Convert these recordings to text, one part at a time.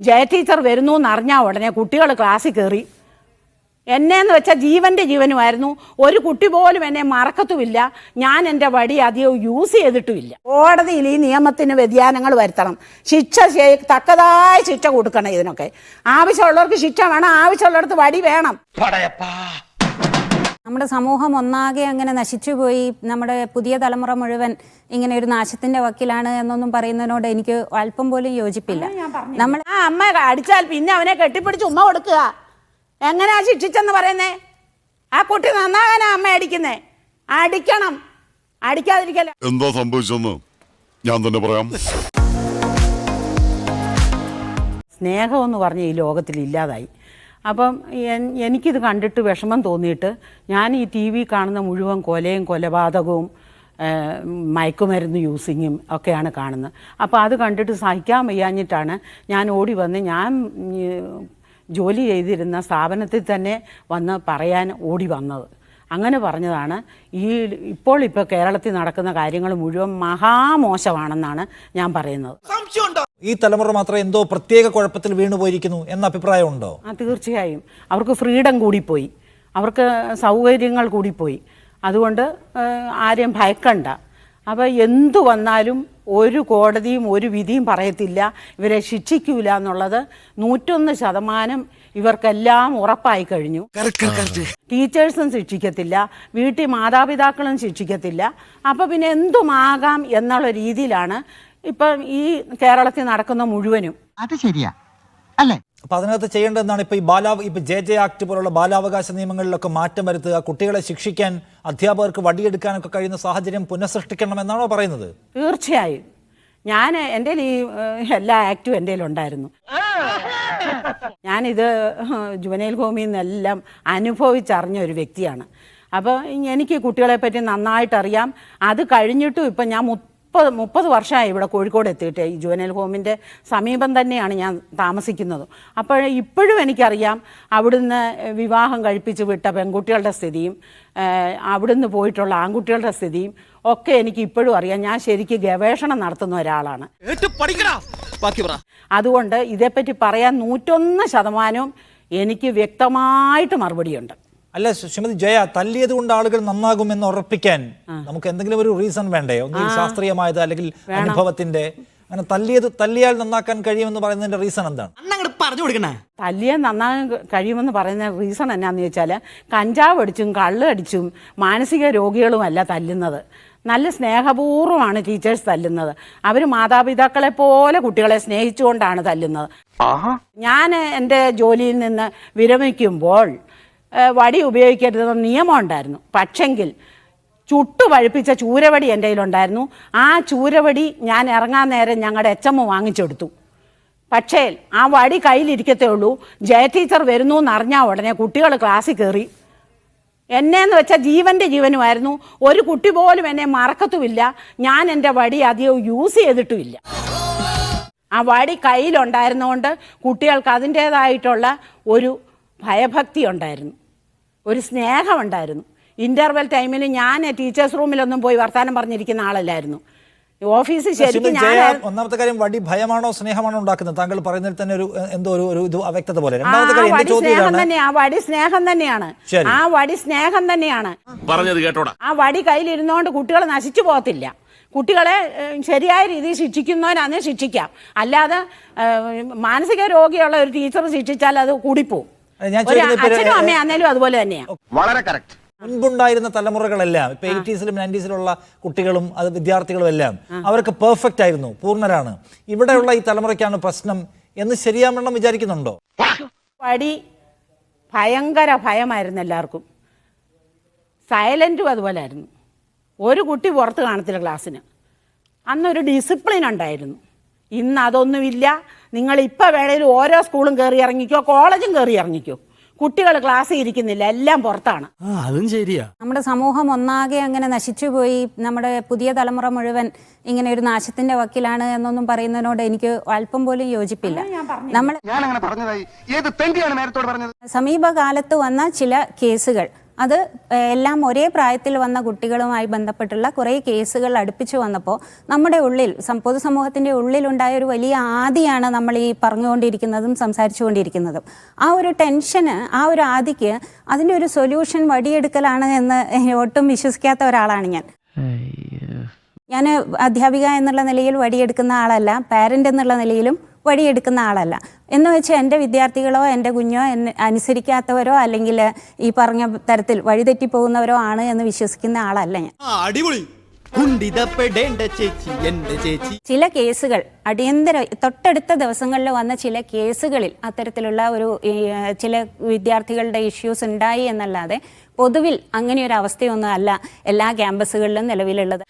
Jaya teacher വരുന്നു എന്നറിഞ്ഞാൽ ഉടനെ കുട്ടികൾ ക്ലാസ്സിൽ കയറി എന്നെന്ന് വെച്ചാൽ ജീവന്റെ ജീവനുമായിരുന്നു. ഒരു കുട്ടി പോലും എന്നെ മറക്കത്തുമില്ല. ഞാൻ എന്റെ വടി അധികം യൂസ് ചെയ്തിട്ടുമില്ല. കോടതിയിൽ ഈ നിയമത്തിന് വ്യതിയാനങ്ങൾ വരുത്തണം. ശിക്ഷ തക്കതായ ശിക്ഷ കൊടുക്കണം ഇതിനൊക്കെ. ആവശ്യമുള്ളവർക്ക് ശിക്ഷ വേണം. ആവശ്യമുള്ളിടത്ത് വടി വേണം. നമ്മുടെ സമൂഹം ഒന്നാകെ അങ്ങനെ നശിച്ചുപോയി. നമ്മുടെ പുതിയ തലമുറ മുഴുവൻ ഇങ്ങനെ ഒരു നാശത്തിന്റെ വക്കിലാണ് എന്നൊന്നും പറയുന്നതിനോട് എനിക്ക് അല്പം പോലും യോജിപ്പില്ല. നമ്മൾ ആ അമ്മ അടിച്ചാൽ പിന്നെ അവനെ കെട്ടിപ്പിടിച്ച് ഉമ്മ കൊടുക്കുക. എങ്ങനെയാ ശിക്ഷിച്ചെന്ന് പറയുന്നേ? ആ കുട്ടി നന്നാകാനാ അമ്മ അടിക്കുന്നേ. അടിക്കണം. അടിക്കാതിരിക്കല്ല. എന്താ സംഭവിച്ചെന്ന് ഞാൻ തന്നെ പറയാം. സ്നേഹമെന്ന് പറഞ്ഞ ഈ ലോകത്തിൽ ഇല്ലാതായി. അപ്പം എനിക്കിത് കണ്ടിട്ട് വിഷമം തോന്നിയിട്ട് ഞാൻ ഈ ടി വി കാണുന്ന മുഴുവൻ കൊലയും കൊലപാതകവും മയക്കുമരുന്ന് യൂസിങ്ങും ഒക്കെയാണ് കാണുന്നത്. അപ്പോൾ അത് കണ്ടിട്ട് സഹിക്കാൻ വയ്യാഞ്ഞിട്ടാണ് ഞാൻ ഓടി വന്ന് ഞാൻ ജോലി ചെയ്തിരുന്ന സ്ഥാപനത്തിൽ തന്നെ വന്ന് പറയാൻ ഓടി വന്നത്. അങ്ങനെ പറഞ്ഞതാണ്. ഈ ഇപ്പോൾ ഇപ്പോൾ കേരളത്തിൽ നടക്കുന്ന കാര്യങ്ങൾ മുഴുവൻ മഹാമോശമാണെന്നാണ് ഞാൻ പറയുന്നത്. ഈ തലമുറ മാത്രം എന്തോ പ്രത്യേക കുഴപ്പത്തിൽ വീണുപോയിരിക്കുന്നു എന്ന അഭിപ്രായമുണ്ടോ ആ തീർച്ചയായും. അവർക്ക് ഫ്രീഡം കൂടിപ്പോയി. അവർക്ക് സൗകര്യങ്ങൾ കൂടിപ്പോയി. അതുകൊണ്ട് ആരെയും ഭയക്കണ്ട. അപ്പോൾ എന്തു വന്നാലും ഒരു കോടതിയും ഒരു വിധിയും പറയത്തില്ല. ഇവരെ ശിക്ഷിക്കൂല എന്നുള്ളത് നൂറ്റൊന്ന് ശതമാനം ഇവർക്കെല്ലാം ഉറപ്പായി കഴിഞ്ഞു. ടീച്ചേഴ്സും ശിക്ഷിക്കത്തില്ല വീട്ടിൽ മാതാപിതാക്കളും ശിക്ഷിക്കത്തില്ല. അപ്പോൾ പിന്നെ എന്തുമാകാം എന്നുള്ള രീതിയിലാണ് ഇപ്പം ഈ കേരളത്തിൽ നടക്കുന്ന മുഴുവനും. അത് ശരിയാ. അല്ലേ? അപ്പൊ അതിനകത്ത് ചെയ്യേണ്ടതെന്നാണ് ഇപ്പൊ ഈ ബാലാവ ഇപ്പൊ ജെ ജെ ആക്ട് പോലുള്ള ബാലാവകാശ നിയമങ്ങളിലൊക്കെ മാറ്റം വരുത്തുക കുട്ടികളെ ശിക്ഷിക്കാൻ അധ്യാപകർക്ക് വടിയെടുക്കാനൊക്കെ കഴിയുന്ന സാഹചര്യം പുനഃസൃഷ്ടിക്കണം എന്നാണോ പറയുന്നത്? തീർച്ചയായും. ഞാൻ എന്റെ ഈ എല്ലാ ആക്റ്റും എന്റെ ഉണ്ടായിരുന്നു ഞാനിത് ജുവനൈൽ ഹോമിൽ നിന്നെല്ലാം അനുഭവിച്ചറിഞ്ഞ ഒരു വ്യക്തിയാണ്. അപ്പോൾ എനിക്ക് കുട്ടികളെ പറ്റി നന്നായിട്ടറിയാം. അത് കഴിഞ്ഞിട്ടും ഇപ്പം ഞാൻ മുപ്പത് മുപ്പത് വർഷമായി ഇവിടെ കോഴിക്കോട് എത്തിയിട്ട് ഈ ജുവനൽ ഹോമിന്റെ സമീപം തന്നെയാണ് ഞാൻ താമസിക്കുന്നത്. അപ്പോൾ ഇപ്പോഴും എനിക്കറിയാം അവിടുന്ന് വിവാഹം കഴിപ്പിച്ച് വിട്ട പെൺകുട്ടികളുടെ സ്ഥിതിയും അവിടുന്ന് പോയിട്ടുള്ള ആൺകുട്ടികളുടെ സ്ഥിതിയും ഒക്കെ എനിക്ക് ഇപ്പോഴും അറിയാം. ഞാൻ ശരിക്കും ഗവേഷണം നടത്തുന്ന ഒരാളാണ്. അതുകൊണ്ട് ഇതേപ്പറ്റി പറയാൻ നൂറ്റൊന്ന് ശതമാനവും എനിക്ക് വ്യക്തമായിട്ട് മറുപടിയുണ്ട്. അല്ല ശ്രീ- ശ്രീമതി ജയ തല്ലിയത് കൊണ്ട് ആളുകൾ നന്നാകും എന്ന് ഉറപ്പിക്കാൻ നമുക്ക് എന്തെങ്കിലും ഒരു റീസൺ വേണ്ടേ? ഒന്ന് ശാസ്ത്രീയമായത് അല്ലെങ്കിൽ അനുഭവത്തിന്റെ. അങ്ങനെ തല്ലിയത് തല്ലിയാൽ നന്നാക്കാൻ കഴിയുമെന്ന് പറയുന്നതിന്റെ റീസൺ എന്താണ്? പറഞ്ഞു കൊടുക്കണേ. തല്ലിയാൽ നന്നാകാൻ കഴിയുമെന്ന് പറയുന്ന റീസൺ എന്നാന്ന് ചോദിച്ചാൽ കഞ്ചാവ് അടിച്ചും കള്ള് അടിച്ചും മാനസിക രോഗികളുമല്ല തല്ലുന്നത്. നല്ല സ്നേഹപൂർവമാണ് ടീച്ചേഴ്സ് തല്ലുന്നത്. അവർ മാതാപിതാക്കളെ പോലെ കുട്ടികളെ സ്നേഹിച്ചുകൊണ്ടാണ് തല്ലുന്നത്. ഞാൻ എന്റെ ജോലിയിൽ നിന്ന് വിരമിക്കുമ്പോൾ വടി ഉപയോഗിക്കരുതെന്ന നിയമം ഉണ്ടായിരുന്നു പക്ഷെങ്കിൽ ചുട്ടു പഴുപ്പിച്ച ചൂരവടി എന്റെ കയ്യിലുണ്ടായിരുന്നു. ആ ചൂരവടി ഞാൻ ഇറങ്ങാൻ നേരം ഞങ്ങളുടെ എച്ചമ്മ വാങ്ങിച്ചെടുത്തു. പക്ഷേ ആ വടി കയ്യിലിരിക്കത്തേ ഉള്ളൂ. ജയ ടീച്ചർ വരുന്നു എന്നറിഞ്ഞാൽ ഉടനെ കുട്ടികൾ ക്ലാസ്സിൽ കയറി എന്നെന്ന് വെച്ചാൽ ജീവന്റെ ജീവനുമായിരുന്നു. ഒരു കുട്ടി പോലും എന്നെ മറക്കത്തുമില്ല. ഞാൻ എന്റെ വടി അധികം യൂസ് ചെയ്തിട്ടുമില്ല. ആ വടി കയ്യിലുണ്ടായിരുന്നുകൊണ്ട് കുട്ടികൾക്ക് അതിന്റേതായിട്ടുള്ള ഒരു ഭയഭക്തി ഉണ്ടായിരുന്നു. ഒരു സ്നേഹമുണ്ടായിരുന്നു ഇന്റർവെൽ ടൈമിൽ ഞാൻ ടീച്ചേഴ്സ് റൂമിലൊന്നും പോയി വർത്താനം പറഞ്ഞിരിക്കുന്ന ആളല്ലായിരുന്നു. ഓഫീസ് ശരിക്കും ഒന്നാമത്തെ കാര്യം വടി ഭയമാണോ സ്നേഹമാണോ ഉണ്ടാക്കുന്നത്? താങ്കൾ പറയുന്നതിൽ തന്നെ ഒരു എന്തോ ഒരു ഒരു ഇത് അവ്യക്തത പോലെ. രണ്ടാമത്തെ സ്നേഹം ഇതാണ്. ആ വടി സ്നേഹം തന്നെയാണ്. ആ വടി സ്നേഹം തന്നെയാണ്. പറഞ്ഞത് കേട്ടോടാ. ആ വടി കയ്യിലിരുന്നോണ്ട് കുട്ടികൾ നശിച്ചു പോകത്തില്ല. കുട്ടികളെ ശരിയായ രീതിയിൽ ശിക്ഷിക്കുന്നവരാണ് ശിക്ഷിക്കാം. അല്ലാതെ മാനസിക രോഗിയുള്ള ഒരു ടീച്ചർ ശിക്ഷിച്ചാൽ അത് കൂടിപ്പോവും. ഞാൻ അമ്മയാന്നേലും അതുപോലെ തന്നെയാണ് വളരെ കറക്റ്റ് മുൻപുണ്ടായിരുന്ന തലമുറകളെല്ലാം ഇപ്പൊ എയ്റ്റീസിലും നയന്റീസിലുള്ള കുട്ടികളും അത് വിദ്യാർത്ഥികളും എല്ലാം അവർക്ക് പെർഫെക്റ്റ് ആയിരുന്നു പൂർണരാണ്. ഇവിടെയുള്ള ഈ തലമുറയ്ക്കാണ് പ്രശ്നം എന്ന് ശരിയാമണ്ണം വിചാരിക്കുന്നുണ്ടോ? പടി ഭയങ്കര ഭയമായിരുന്നു എല്ലാവർക്കും. സൈലന്റും അതുപോലെ ആയിരുന്നു. ഒരു കുട്ടി പുറത്ത് കാണത്തില്ല ക്ലാസ്സിന് അന്നൊരു ഡിസിപ്ലിൻ ഉണ്ടായിരുന്നു. ഇന്ന് അതൊന്നുമില്ല നിങ്ങൾ ഇപ്പോൾ വേണേലും ഓരോ സ്കൂളും കയറി ഇറങ്ങിക്കോ കോളേജും കയറി ഇറങ്ങിക്കോ. കുട്ടികൾ ക്ലാസ്സിൽ ഇരിക്കുന്നില്ല എല്ലാം പുറത്താണ്. അതും ശരിയാ. നമ്മുടെ സമൂഹം ഒന്നാകെ അങ്ങനെ നശിച്ചുപോയി നമ്മുടെ പുതിയ തലമുറ മുഴുവൻ ഇങ്ങനെ ഒരു നാശത്തിന്റെ വക്കിലാണ് എന്നൊന്നും പറയുന്നതിനോട് എനിക്ക് അല്പം പോലും യോജിപ്പില്ല. നമ്മൾ ഞാൻ അങ്ങനെ പറഞ്ഞതായി. ഏത് തെണ്ടിയാണ് നേരത്തോട് പറഞ്ഞത്? സമീപകാലത്ത് വന്ന ചില കേസുകൾ. അത് എല്ലാം ഒരേ പ്രായത്തിൽ വന്ന കുട്ടികളുമായി ബന്ധപ്പെട്ടുള്ള കുറേ കേസുകൾ അടുപ്പിച്ചു വന്നപ്പോൾ നമ്മുടെ ഉള്ളിൽ പൊതുസമൂഹത്തിന്റെ ഉള്ളിലുണ്ടായ ഒരു വലിയ ആദിയാണ് നമ്മൾ ഈ പറഞ്ഞുകൊണ്ടിരിക്കുന്നതും സംസാരിച്ചുകൊണ്ടിരിക്കുന്നതും. ആ ഒരു ടെൻഷന് ആ ഒരു ആദിക്ക് അതിന്റെ ഒരു സൊല്യൂഷൻ വടിയെടുക്കലാണ് എന്ന് ഒട്ടും വിശ്വസിക്കാത്ത ഒരാളാണ് ഞാൻ. ഞാൻ അധ്യാപിക എന്നുള്ള നിലയിൽ വടിയെടുക്കുന്ന ആളല്ല പാരന്റ് എന്നുള്ള നിലയിലും വടിയെടുക്കുന്ന ആളല്ല. എന്ന് വെച്ചാൽ എന്റെ വിദ്യാർത്ഥികളോ എന്റെ കുഞ്ഞോ എന്നെ അനുസരിക്കാത്തവരോ അല്ലെങ്കിൽ ഈ പറഞ്ഞ തരത്തിൽ വഴിതെറ്റി പോകുന്നവരോ ആണ് എന്ന് വിശ്വസിക്കുന്ന ആളല്ല ഞാൻ. അടിപൊളി. ചില കേസുകൾ അടിയന്തര തൊട്ടടുത്ത ദിവസങ്ങളിൽ വന്ന ചില കേസുകളിൽ അത്തരത്തിലുള്ള ഒരു ചില വിദ്യാർത്ഥികളുടെ ഇഷ്യൂസ് ഉണ്ടായി എന്നല്ലാതെ പൊതുവിൽ അങ്ങനെ ഒരു അവസ്ഥയൊന്നും അല്ല എല്ലാ ക്യാമ്പസുകളിലും നിലവിലുള്ളത്.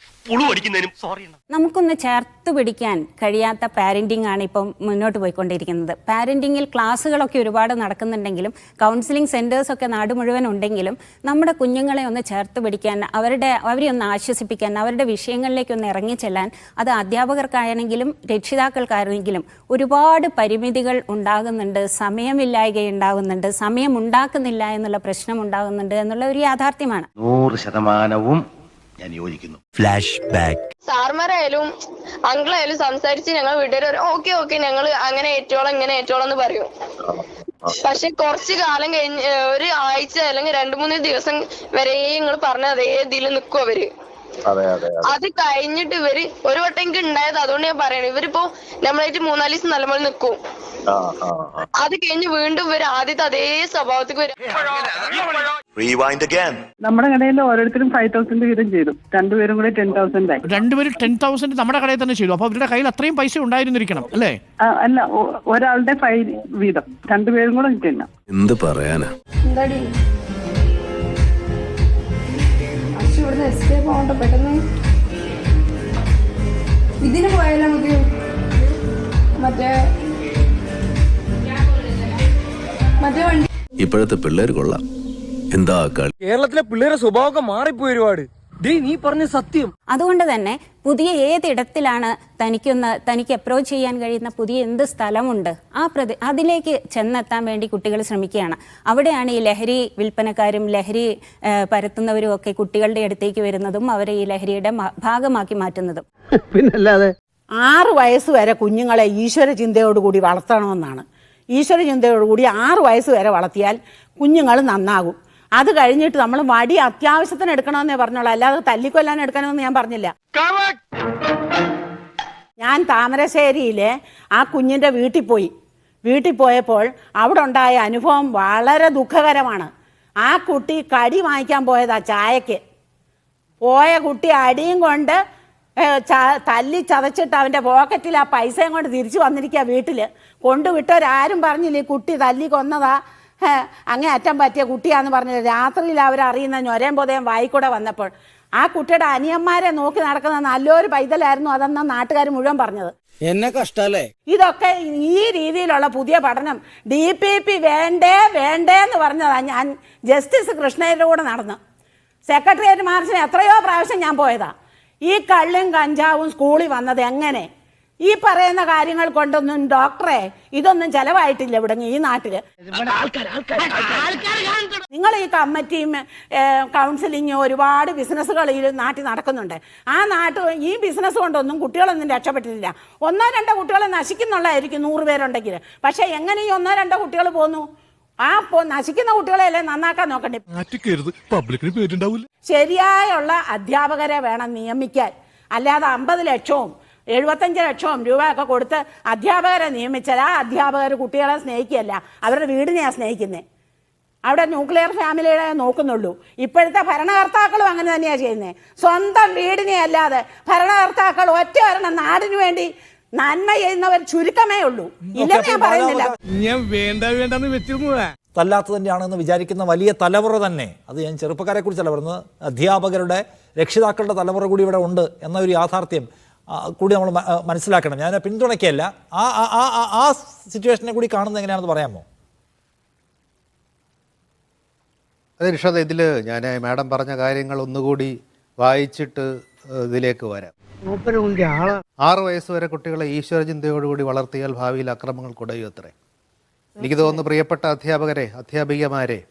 നമുക്കൊന്ന് ചേർത്ത് പിടിക്കാൻ കഴിയാത്ത പാരന്റിംഗ് ആണ് ഇപ്പം മുന്നോട്ട് പോയിക്കൊണ്ടിരിക്കുന്നത്. പാരന്റിങ്ങിൽ ക്ലാസ്സുകളൊക്കെ ഒരുപാട് നടക്കുന്നുണ്ടെങ്കിലും കൗൺസിലിംഗ് സെന്റേഴ്സ് ഒക്കെ നാട് മുഴുവൻ ഉണ്ടെങ്കിലും നമ്മുടെ കുഞ്ഞുങ്ങളെ ഒന്ന് ചേർത്ത് പിടിക്കാൻ അവരുടെ അവരെ ഒന്ന് ആശ്വസിപ്പിക്കാൻ അവരുടെ വിഷയങ്ങളിലേക്ക് ഒന്ന് ഇറങ്ങിച്ചെല്ലാൻ അത് അധ്യാപകർക്കാണെങ്കിലും രക്ഷിതാക്കൾക്കാണെങ്കിലും ഒരുപാട് പരിമിതികൾ ഉണ്ടാകുന്നുണ്ട് സമയമില്ലായ്ക ഉണ്ടാകുന്നുണ്ട് സമയം ഉണ്ടാക്കുന്നില്ല എന്നുള്ള പ്രശ്നം ഉണ്ടാകുന്നുണ്ട് എന്നുള്ള ഒരു യാഥാർത്ഥ്യമാണ്. നൂറ് ശതമാനവും ഞാൻ യോജിക്കുന്നു. ഫ്ലാഷ് ബാക്ക് സാർമാരായാലും അങ്കിളായാലും സംസാരിച്ച് ഞങ്ങൾ വീട്ടുകാർ ഓക്കെ ഓക്കെ ഞങ്ങൾ അങ്ങനെ ഏറ്റോളം ഇങ്ങനെ ഏറ്റോളം എന്ന് പറയും. പക്ഷെ കുറച്ച് കാലം കഴിഞ്ഞ് ഒരു ആഴ്ച അല്ലെങ്കിൽ രണ്ടു മൂന്ന് ദിവസം വരെ നിങ്ങൾ പറഞ്ഞ അതേ ഇതിൽ നിൽക്കും അവർ. അത് കഴിഞ്ഞിട്ട് ഇവർ ഒരു വട്ടം എനിക്ക് ഉണ്ടായത് അതുകൊണ്ട് ഞാൻ പറയണേ. ഇവരിപ്പോ നമ്മളായിട്ട് മൂന്നാൽ ദിവസം നല്ലപോലെ നിക്കും. അത് കഴിഞ്ഞ് വീണ്ടും ഇവർ ആദ്യത്തെ അതേ സ്വഭാവത്തിൽ വരും. നമ്മുടെ കടയിൽ ഓരോരുത്തരും ഫൈവ് തൗസൻഡ് വീതം ചെയ്തു. രണ്ടുപേരും കൂടെ ടെൻ തൗസൻഡ് ആയി. രണ്ടുപേരും ടെൻ തൗസൻഡ് നമ്മുടെ കടയിൽ തന്നെ ചെയ്തു. അപ്പൊ അവരുടെ കയ്യിൽ അത്രയും പൈസ ഉണ്ടായിരുന്നിരിക്കണം അല്ലേ? ആ, അല്ല ഒ- ഒരാളുടെ ഫൈവ് വീതം. രണ്ടുപേരും കൂടെ കിട്ടില്ല എന്ത് പറയാനാ? എന്താടി? ഇവിടുന്ന് എസ്കേപ്പ് ആവണ്ട പെട്ടെന്ന്. ഇതിന് പോയാലോ നമുക്ക് മറ്റേ മറ്റേ വണ്ടി ഇപ്പോഴത്തെ പിള്ളേർ കൊള്ളാം. എന്താ കേരളത്തിലെ പിള്ളേരുടെ സ്വഭാവമൊക്കെ മാറിപ്പോയി ഒരുപാട്. നീ പറഞ്ഞ സത്യം. അതുകൊണ്ട് തന്നെ പുതിയ ഏതിടത്തിലാണ് തനിക്കൊന്ന് തനിക്ക് അപ്രോച്ച് ചെയ്യാൻ കഴിയുന്ന പുതിയ എന്ത് സ്ഥലമുണ്ട്? ആ പ്രതി അതിലേക്ക് ചെന്നെത്താൻ വേണ്ടി കുട്ടികൾ ശ്രമിക്കുകയാണ്. അവിടെയാണ് ഈ ലഹരി വിൽപ്പനക്കാരും ലഹരി പരത്തുന്നവരും ഒക്കെ കുട്ടികളുടെ അടുത്തേക്ക് വരുന്നതും അവരെ ഈ ലഹരിയുടെ മ- ഭാഗമാക്കി മാറ്റുന്നതും. പിന്നല്ലാതെ? ആറ് വയസ്സ് വരെ കുഞ്ഞുങ്ങളെ ഈശ്വര ചിന്തയോടുകൂടി വളർത്തണമെന്നാണ്. ഈശ്വര ചിന്തയോടുകൂടി ആറ് വയസ്സ് വരെ വളർത്തിയാൽ കുഞ്ഞുങ്ങൾ നന്നാകും. അത് കഴിഞ്ഞിട്ട് നമ്മൾ വടി അത്യാവശ്യത്തിന് എടുക്കണമെന്നേ പറഞ്ഞോളൂ. അല്ലാതെ തല്ലിക്കൊല്ലാൻ എടുക്കണമെന്ന് ഞാൻ പറഞ്ഞില്ല. ഞാൻ താമരശ്ശേരിയിലെ ആ കുഞ്ഞിന്റെ വീട്ടിൽ പോയി. വീട്ടിൽ പോയപ്പോൾ അവിടെ ഉണ്ടായ അനുഭവം വളരെ ദുഃഖകരമാണ്. ആ കുട്ടി കടി വാങ്ങിക്കാൻ പോയതാ ചായക്ക്. പോയ കുട്ടി അടിയും കൊണ്ട് ച- തല്ലി ചതച്ചിട്ട് അവന്റെ പോക്കറ്റിൽ ആ പൈസയും കൊണ്ട് തിരിച്ചു വന്നിരിക്കുക വീട്ടിൽ കൊണ്ടുവിട്ടവരാരും പറഞ്ഞില്ല ഈ കുട്ടി തല്ലി കൊന്നതാ. അങ്ങേ അറ്റം പറ്റിയ കുട്ടിയാന്ന് പറഞ്ഞത്. രാത്രിയിൽ അവരറിയുന്ന ഞൊരയും പൊതയും വായിക്കൂടെ വന്നപ്പോൾ. ആ കുട്ടിയുടെ അനിയന്മാരെ നോക്കി നടക്കുന്ന നല്ലൊരു പൈതലായിരുന്നു അതെന്ന നാട്ടുകാർ മുഴുവൻ പറഞ്ഞത്. എന്നെ കഷ്ടല്ലേ? ഇതൊക്കെ ഈ രീതിയിലുള്ള പുതിയ പഠനം ഡി പി പി വേണ്ടേ വേണ്ടേ എന്ന് പറഞ്ഞതാ ഞാൻ ജസ്റ്റിസ് കൃഷ്ണയുടെ കൂടെ നടന്ന്. സെക്രട്ടേറിയറ്റ് മാർച്ചിന് എത്രയോ പ്രാവശ്യം ഞാൻ പോയതാ. ഈ കള്ളും കഞ്ചാവും സ്കൂളിൽ വന്നത് എങ്ങനെ? ഈ പറയുന്ന കാര്യങ്ങൾ കൊണ്ടൊന്നും ഡോക്ടറെ ഇതൊന്നും ചെലവായിട്ടില്ല ഇവിടെ ഈ നാട്ടിൽ. നിങ്ങൾ ഈ കമ്മിറ്റിയും കൗൺസിലിങ്ങും ഒരുപാട് ബിസിനസ്സുകൾ ഈ നാട്ടിൽ നടക്കുന്നുണ്ട്. ആ നാട്ട് ഈ ബിസിനസ് കൊണ്ടൊന്നും കുട്ടികളൊന്നും രക്ഷപ്പെട്ടിട്ടില്ല. ഒന്നോ രണ്ടോ കുട്ടികളെ നശിക്കുന്നുള്ളതായിരിക്കും നൂറ് പേരുണ്ടെങ്കിൽ പക്ഷെ എങ്ങനെ ഈ ഒന്നോ രണ്ടോ കുട്ടികൾ പോന്നു? ആ പോ നശിക്കുന്ന കുട്ടികളെയല്ലേ നന്നാക്കാൻ നോക്കണ്ടേ? പബ്ലിക്കിന് പേരുണ്ടാവില്ല ശരിയായുള്ള അധ്യാപകരെ വേണം നിയമിക്കാൻ. അല്ലാതെ അമ്പത് ലക്ഷവും എഴുപത്തഞ്ച് ലക്ഷവും രൂപയൊക്കെ കൊടുത്ത് അധ്യാപകരെ നിയമിച്ചാൽ ആ അധ്യാപകർ കുട്ടികളെ സ്നേഹിക്കുകയല്ല. അവരുടെ വീടിനെയാണ് സ്നേഹിക്കുന്നത് അവിടെ ന്യൂക്ലിയർ ഫാമിലിയുടെ നോക്കുന്നുള്ളൂ. ഇപ്പോഴത്തെ ഭരണകർത്താക്കളും അങ്ങനെ തന്നെയാണ് ചെയ്യുന്നത് സ്വന്തം വീടിനെ അല്ലാതെ ഭരണകർത്താക്കൾ ഒറ്റ ഒരെണ്ണം നാടിന് വേണ്ടി നന്മ ചെയ്യുന്നവർ ചുരുക്കമേ ഉള്ളൂ. ഇല്ലെന്ന് ഞാൻ പറയുന്നില്ല. ഞാൻ വേണ്ട വേണ്ടെന്ന് തല്ലാത്ത തന്നെയാണെന്ന് വിചാരിക്കുന്ന വലിയ തലമുറ തന്നെ അത് ഞാൻ ചെറുപ്പക്കാരെ കുറിച്ചല്ല പറയുന്നത് അധ്യാപകരുടെ രക്ഷിതാക്കളുടെ തലമുറ കൂടി ഇവിടെ ഉണ്ട് എന്നൊരു യാഥാർത്ഥ്യം കൂടി നമ്മൾ മനസ്സിലാക്കണം. ഞാൻ പിന്തുണയ്ക്കല്ല ആ ആ- ആ സിറ്റുവേഷനെ കൂടി കാണുന്നത് എങ്ങനെയാണെന്ന് പറയാമോ? അതെ ഋഷാദ് ഇതിൽ ഞാൻ മാഡം പറഞ്ഞ കാര്യങ്ങൾ ഒന്നുകൂടി വായിച്ചിട്ട് ഇതിലേക്ക് വരാം. ആറ് വയസ്സ് വരെ കുട്ടികളെ ഈശ്വര ചിന്തയോടുകൂടി വളർത്തിയാൽ ഭാവിയിൽ അക്രമങ്ങൾ കുടയും അത്രേ. എനിക്ക് തോന്നുന്നു പ്രിയപ്പെട്ട അധ്യാപകരെ അധ്യാപികമാരെ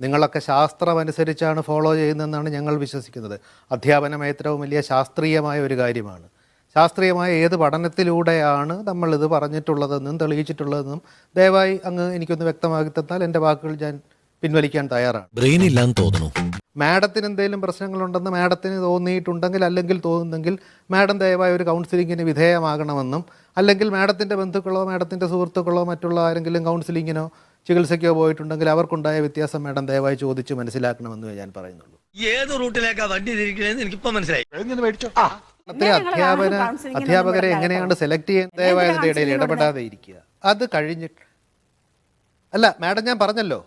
നിങ്ങളൊക്കെ ശാസ്ത്രം അനുസരിച്ചാണ് ഫോളോ ചെയ്യുന്നതെന്നാണ് ഞങ്ങൾ വിശ്വസിക്കുന്നത്. അധ്യാപനം ഏറ്റവും വലിയ ശാസ്ത്രീയമായ ഒരു കാര്യമാണ്. ശാസ്ത്രീയമായ ഏത് പഠനത്തിലൂടെയാണ് നമ്മളിത് പറഞ്ഞിട്ടുള്ളതെന്നും തെളിയിച്ചിട്ടുള്ളതെന്നും ദയവായി അങ്ങ് എനിക്കൊന്ന് വ്യക്തമാക്കി തന്നാൽ എന്റെ വാക്കുകൾ ഞാൻ പിൻവലിക്കാൻ തയ്യാറാണ്. ബ്രെയിൻ ഇല്ലാന്ന് തോന്നുന്നു. മാഡത്തിന് എന്തെങ്കിലും പ്രശ്നങ്ങളുണ്ടെന്ന് മാഡത്തിന് തോന്നിയിട്ടുണ്ടെങ്കിൽ അല്ലെങ്കിൽ തോന്നുന്നെങ്കിൽ മാഡം ദയവായി ഒരു കൗൺസിലിങ്ങിന് വിധേയമാകണമെന്നും അല്ലെങ്കിൽ മാഡത്തിന്റെ ബന്ധുക്കളോ മാഡത്തിന്റെ സുഹൃത്തുക്കളോ മറ്റുള്ള ആരെങ്കിലും കൗൺസിലിങ്ങിനോ ചികിത്സയ്ക്കോ പോയിട്ടുണ്ടെങ്കിൽ അവർക്കുണ്ടായ വ്യത്യാസം മാഡം ദയവായി ചോദിച്ച് മനസ്സിലാക്കണമെന്ന് ഞാൻ പറയുന്നുള്ളൂ. ഏത് റൂട്ടിലേക്കാ വണ്ടി തിരിക്കണമെന്ന് എനിക്കിപ്പോ മനസ്സിലായി. കേരളത്തിലെ അധ്യാപന അധ്യാപകരെ എങ്ങനെയാണ് സെലക്ട് ചെയ്യുന്നത് ദയവായി ഇടയിൽ ഇടപെടാതെ ഇരിക്കുക. അത് കഴിഞ്ഞിട്ട് അല്ല മാഡം ഞാൻ പറഞ്ഞല്ലോ.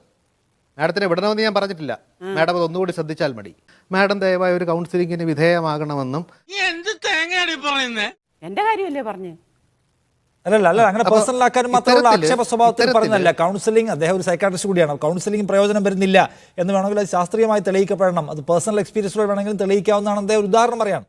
മാഡത്തിനെ വിടണമെന്ന് ഞാൻ പറഞ്ഞിട്ടില്ല. മാഡം അത് ഒന്നുകൂടി ശ്രദ്ധിച്ചാൽ മതി. മാഡം ദയവായി ഒരു കൗൺസിലിങ്ങിന് വിധേയമാകണമെന്നും എന്ത് തേങ്ങയാണ് പറയുന്നേ? എന്റെ കാര്യമല്ലേ പറഞ്ഞു? അല്ലല്ല അല്ല അങ്ങനെ പേഴ്സണൽ ആക്കാനും മാത്രമുള്ള ആക്ഷേപ സ്വഭാവത്തിൽ പറഞ്ഞല്ല കൗൺസിലിംഗ് അദ്ദേഹം ഒരു സൈക്കാട്രിസ്റ്റ് കൂടിയാണ്. കൗൺസിലിംഗ് പ്രയോജനം വരുന്നില്ല എന്ന് വേണമെങ്കിൽ അത് ശാസ്ത്രീയമായി തെളിയിക്കപ്പെടണം. അത് പേഴ്സണൽ എക്സ്പീരിയൻസിലൂടെ വേണമെങ്കിലും തെളിയിക്കാവുന്നതാണ് അദ്ദേഹം ഒരു ഉദാഹരണം പറയാണ്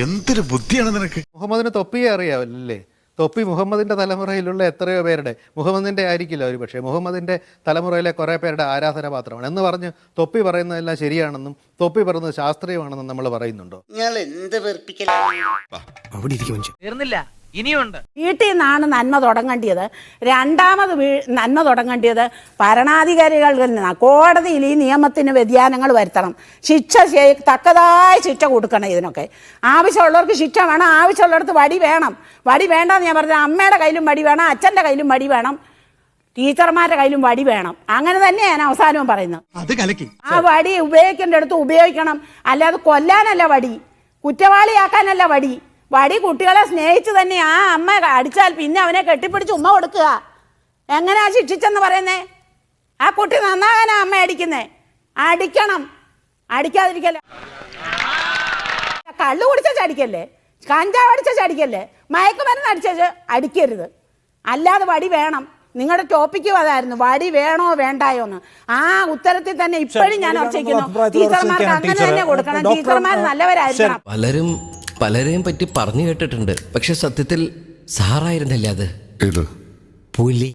എന്തൊരു ബുദ്ധിയാണ് നിനക്ക്? മുഹമ്മദിന് തൊപ്പിയെ അറിയാവല്ലേ? തൊപ്പി മുഹമ്മദിന്റെ തലമുറയിലുള്ള എത്രയോ പേരുടെ മുഹമ്മദിന്റെ ആയിരിക്കില്ല ഒരു പക്ഷേ മുഹമ്മദിന്റെ തലമുറയിലെ കുറേ പേരുടെ ആരാധന പാത്രമാണ്. എന്ന് പറഞ്ഞ് തൊപ്പി പറയുന്നതെല്ലാം ശരിയാണെന്നും തൊപ്പി പറയുന്നത് ശാസ്ത്രീയമാണെന്നും നമ്മൾ പറയുന്നുണ്ടോ? നിങ്ങൾ എന്ത് വെറുപ്പിക്കലാണ് ഇനിയുണ്ട്. വീട്ടിൽ നിന്നാണ് നന്മ തുടങ്ങേണ്ടത് രണ്ടാമത് വീ- നന്മ തുടങ്ങേണ്ടത് ഭരണാധികാരികളിൽ നിന്നാണ് കോടതിയിൽ ഈ നിയമത്തിന് വ്യതിയാനങ്ങൾ വരുത്തണം. ശിക്ഷ തക്കതായ ശിക്ഷ കൊടുക്കണം ഇതിനൊക്കെ. ആവശ്യമുള്ളവർക്ക് ശിക്ഷ വേണം ആവശ്യമുള്ളിടത്ത് വടി വേണം. വടി വേണ്ടെന്ന് ഞാൻ പറഞ്ഞത് അമ്മയുടെ കയ്യിലും വടി വേണം അച്ഛന്റെ കയ്യിലും വടി വേണം ടീച്ചർമാരുടെ കയ്യിലും വടി വേണം. അങ്ങനെ തന്നെയാണ് ഞാൻ അവസാനവും പറയുന്നത്. അത് കലക്കി. ആ വടി ഉപയോഗിക്കേണ്ട അടുത്ത് ഉപയോഗിക്കണം. അല്ലാതെ കൊല്ലാനല്ല വടി കുറ്റവാളിയാക്കാനല്ല വടി. വടി കുട്ടികളെ സ്നേഹിച്ച് തന്നെ ആ അമ്മ അടിച്ചാൽ പിന്നെ അവനെ കെട്ടിപ്പിടിച്ച് ഉമ്മ കൊടുക്കുക. എങ്ങനെയാ ശിക്ഷിച്ചെന്ന് പറയുന്നേ? ആ കുട്ടി നന്നാകാനാ അമ്മ അടിക്കുന്നേ. അടിക്കണം. അടിക്കാതിരിക്കല്ല? കള്ളു കുടിച്ച ചടിക്കല്ലേ? കഞ്ചാവ് അടിച്ച ചടിക്കല്ലേ? മയക്കുമരുന്ന് അടിച്ച അടിക്കരുത്. അല്ലാതെ വടി വേണം. നിങ്ങളുടെ ടോപ്പിക്കും അതായിരുന്നു. വടി വേണോ വേണ്ടായോ എന്ന്. ആ ഉത്തരത്തിൽ തന്നെ ഇപ്പോഴും ഞാൻ ഉറച്ചിരിക്കുന്നു. ടീച്ചർമാർക്ക് അങ്ങനെ തന്നെ കൊടുക്കണം. ടീച്ചർമാർ നല്ലവരായിരിക്കണം. പലരും പലരെയും പറ്റി പറഞ്ഞു കേട്ടിട്ടുണ്ട്. പക്ഷെ സത്യത്തിൽ സാറായിരുന്നില്ല അത്? പുലി.